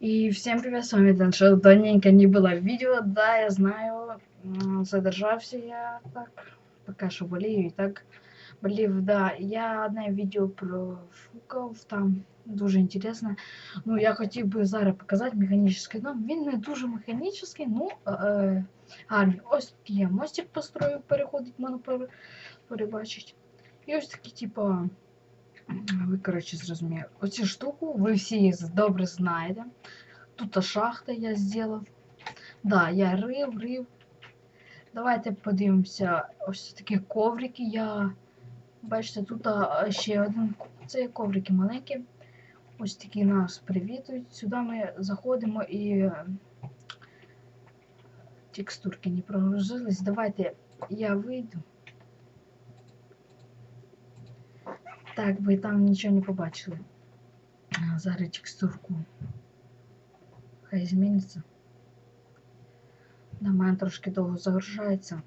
И всем привет, с вами Даншел. Давненько не было видео, да, я знаю, м, задержався я так, пока що болію і так болів, да. Я одне відео про фукав, там дуже інтересно. Ну, я хотів би зараз показати механічний дом. Він не дуже механічний, ну, е, е, гарний. Ось такий я мостик построю, переходить, можна пере- перебачити. І ось такі, типа, Ви, коротше, зрозуміли. Оцю штуку ви всі її добре знаєте. Тут шахта я зробив. Да, я рив, рив. Давайте подивимося. Ось такі коврики я. Бачите, тут ще один. Це коврики маленькі. Ось такі нас привітують. Сюди ми заходимо і е, текстурки не прогрузились. Давайте я вийду. Так, ви там нічого не побачили. Зараз текстурку. Хай зміниться. Да, мене трошки довго загружається.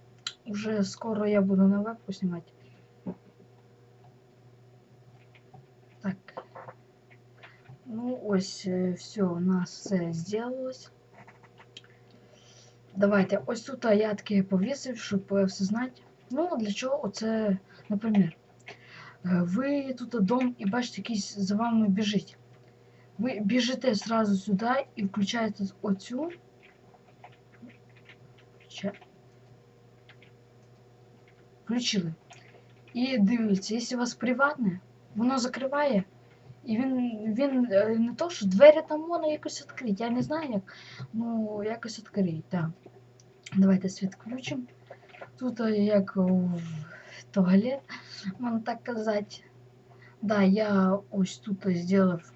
Уже скоро я буду на вебку знімати. Так. Ну, ось, все, у нас все зробилось. Давайте, ось тут я таке повісив, щоб е, все знати. Ну, для чого оце, наприклад, е, ви тут дом і бачите, якийсь за вами біжить. Ви біжите зразу сюди і включаєте оцю. Включили. І дивіться, якщо у вас приватне, воно закриває. І він, він е, не то, що двері там можна якось відкрити. Я не знаю як. Ну, якось відкрити, так. Давайте світ включимо. Тут е, як в туалет, можна так казати. Да, я ось тут зробив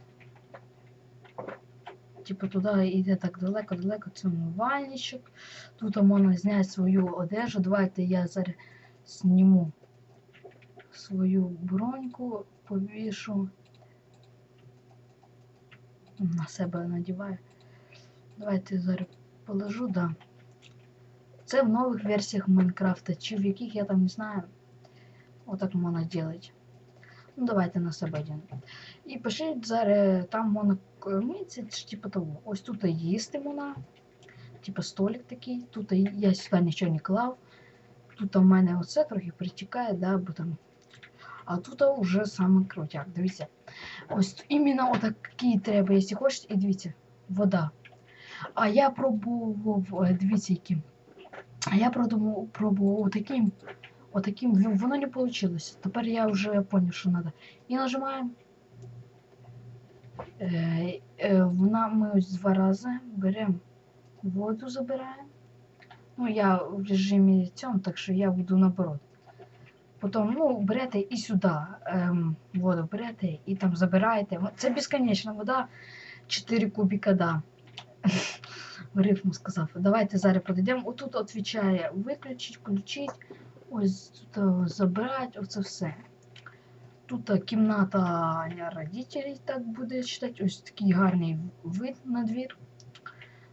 типу туди йде так далеко-далеко, це умивальничок. Тут можна зняти свою одежу. Давайте я зараз зніму свою броньку, повішу. На себе надіваю. Давайте зараз положу, да. Це в нових версіях Майнкрафта, чи в яких я там не знаю. Отак можна робити. Ну, давайте на себе одягнемо. І пишіть зараз, там можна кормитися, чи типу того. Ось тут їсти можна. Типу столик такий. Тут я сюди нічого не клав. Тут у мене оце трохи притікає, да, бо там. А тут вже саме крутяк. Дивіться. Ось іменно отакий треба, якщо хочете, і дивіться, вода. А я пробував, е, дивіться, яким. А я пробував, пробував отаким. Отаким, в- воно не вийшло. Тепер я вже зрозумів, що треба. І нажимаємо. Е, е, вона два рази беремо воду, забираємо. Ну, я в режимі цьому, так що я буду наоборот. Потім, ну, берете і сюди ем, воду берете і там забираєте. Це безконечна вода, 4 кубіка, да. Рифму сказав. Давайте зараз подійдемо. Отут відповідає виключить, включить. Ось тут е, оце все. Тут е, кімната для родителей, так буде читати. Ось такий гарний вид на двір.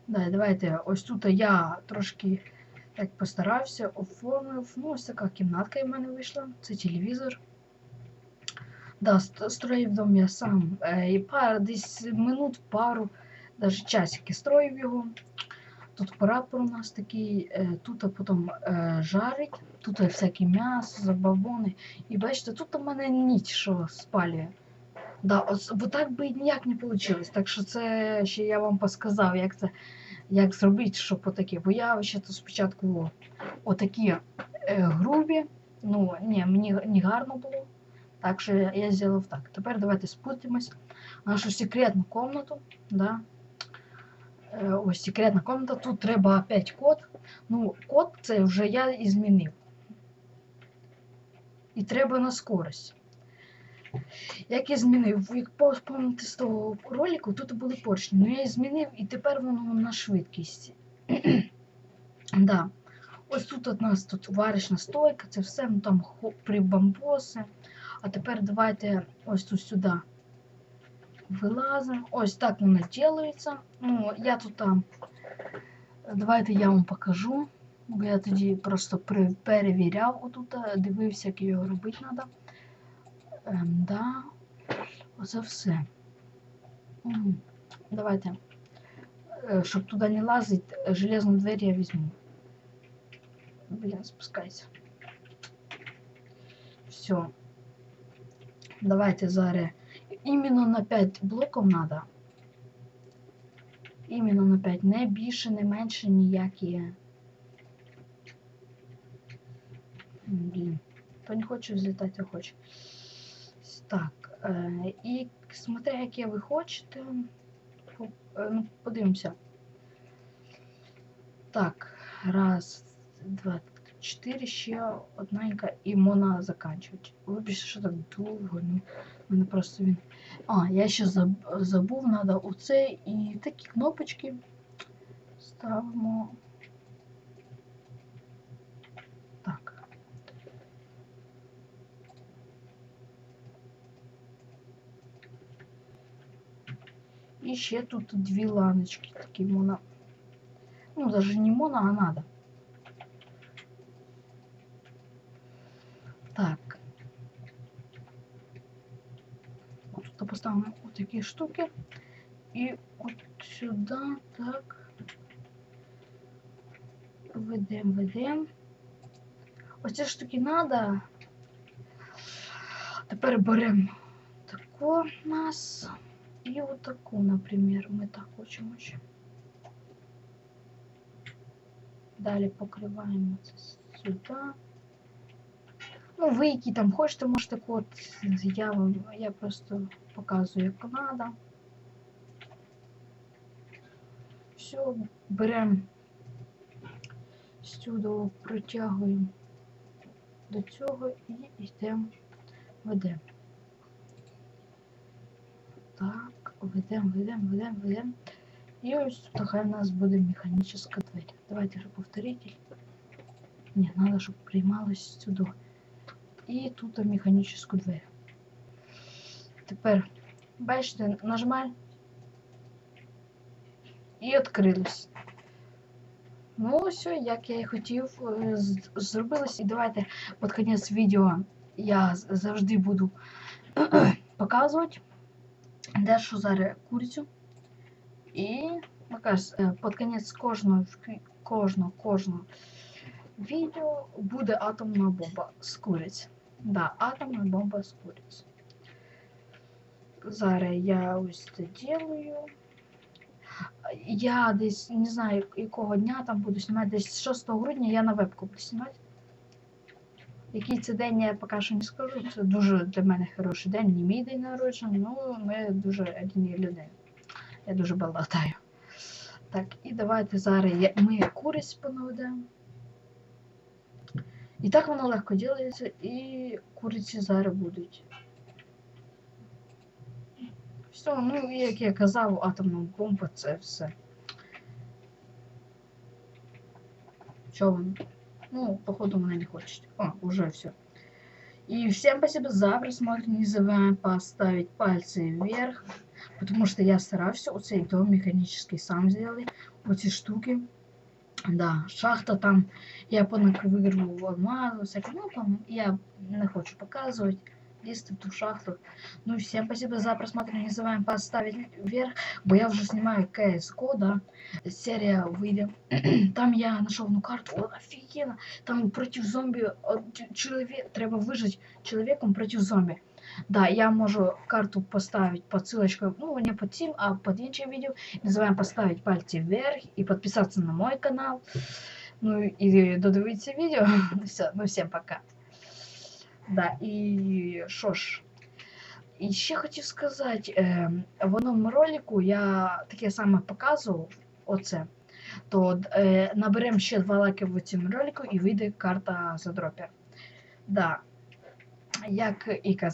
Да, давайте, ось тут я трошки так постарався, оформив. Ну, ось така кімнатка в мене вийшла. Це телевізор. Да, строїв дом я сам. Е, і пар, десь минут пару, навіть часики строїв його. Тут прапор у нас такий, е, тут потім е, жарить, тут всяке м'ясо, забабони. І бачите, тут у мене ніч, що спалює. Да, ось, бо так би ніяк не вийшло. Так що це ще я вам посказав, як це як зробити, щоб отакі. Бо я ще то спочатку отакі е, грубі. Ну, ні, мені не гарно було. Так що я, зробив так. Тепер давайте спустимось в нашу секретну комнату. Да. Е, Ось секретна комната. Тут треба опять код. Ну, код це вже я змінив. І треба на скорость. Як я змінив, як пам'ятаєте з того ролику, тут були поршні. Ну я їх змінив і тепер воно на швидкість. да. Ось тут у нас тут варочна стойка, це все, ну там прибамбоси. А тепер давайте ось тут сюди вилазимо. Ось так воно ділається. Ну, я тут там. Давайте я вам покажу. Бо я тоді просто перевіряв отут, е, дивився, як його робити треба. Ем, да. Оце все. Давайте. е, щоб туди не лазить, железну двері я візьму. Блін, спускайся. Все. Давайте зараз. Іменно на 5 блоків надо. Іменно на 5. Не більше, не менше ніякі. Блін. То не хочу взлітати, а хоче. Так. Е, і смотря, яке ви хочете. По- е, Ну, подивимося. Так, раз, два, чотири, ще одненька і можна заканчувати. Вибачте, що так довго, ну, в мене просто він. А, я ще заб- забув, треба оце і такі кнопочки ставимо. Так. І ще тут дві ланочки такі моно. Ну, даже не моно, а надо. Тут поставимо от такі штуки. І от сюди, так. Ведем, ведем. Оці штуки надо. Тепер беремо таку нас. І отаку, наприклад, ми так хочемо ще. Далі покриваємо це сюди. Ну, ви які там хочете, можете код. Я вам я просто показую, як треба. Все, беремо сюди, протягуємо до цього і йдемо, ведемо. Так, ведемо, ведемо, ведемо, ведемо. І ось тут хай у нас буде механічна двері. Давайте же повторитель. Ні, треба, щоб приймалось сюди. І тут механічну двері. Тепер, бачите, нажимай. І відкрилось. Ну, все, як я і хотів, е, зробилось. І давайте під кінець відео я завжди буду показувати, де що зараз курицю. І е, під кінець кожного, кожного, кожного відео буде атомна бомба з куриць. Да, атомна бомба з куриць. Зараз я ось це делаю. Я десь не знаю, якого дня там буду знімати, десь 6 грудня я на вебку буду знімати. Який це день, я поки що не скажу. Це дуже для мене хороший день, не мій день народження, ну ми дуже рідні людини. Я дуже балатаю. Так, і давайте зараз я, ми куриць понаведемо. І так воно легко ділається, і куриці зараз будуть. Все, ну і як я казав, атомна бомба це все. Що воно? Ну, походу, мене не хочет. О, уже все. И всем спасибо за просмотр. Не забываем поставить пальцы вверх. Потому что я старався оцей дом механический сам сделали. Оці штуки. Да, шахта там. Я понаквирував алмазу, всяке. Ну там я не хочу показувати. Лізти в ту шахту. Ну, всем спасибо за просмотр. Не забываем поставить вверх, бо я вже знімаю CSGO, да. Серія вийде. Там я знайшов одну карту, о, офігенно. Там проти зомбі от, ч- чоловік, треба вижити чоловіком проти зомбі. Да, я можу карту поставить под ссылочкой, ну, не под цим, а под іншим відео. Не забуваємо поставить пальці вверх і підписатися на мой канал. Ну і додивитися відео. Все, ну всім пока. Да, і що ж. І ще хотів сказати, е, в одному ролику я таке саме показував, оце. То е, наберемо ще два лайки в цьому ролику і вийде карта за дропер. Да. Як і казав.